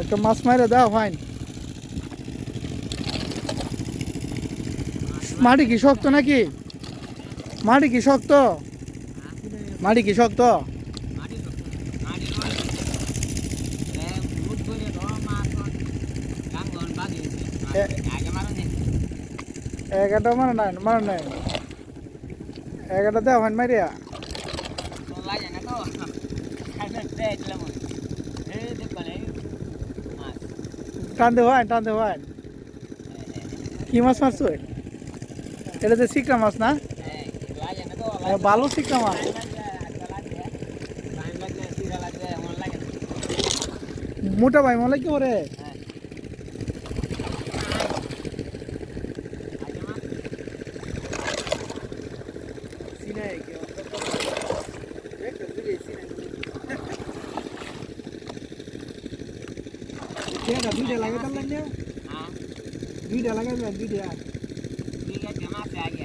একটা মাছ মাইরে দাও ফাইন মাটি কি শক্ত নাকি? মাটি কি শক্ত? মাটি কি শক্ত? মারো এগারোটা মানে নাই মানে নাই। এগারোটা দাও ফাইন মারিয়া তো লাগে না তো খাইতে দে দিলাম এ দেখ মানে মাছ টান দে ফাইন টান দে ফাইন কি মাছ মারছো? এটা তো শিকরা মাছ না? ভালো শিকরা মাছ। মোটা ভাই মনে কি ওরে? আগে মাছ দুইটা লাগে তার লাগে হ্যাঁ দুইটা লাগাইবেন দুইটা ঠিক আছে মাছ আগে আগে নাও চলাইছে আগে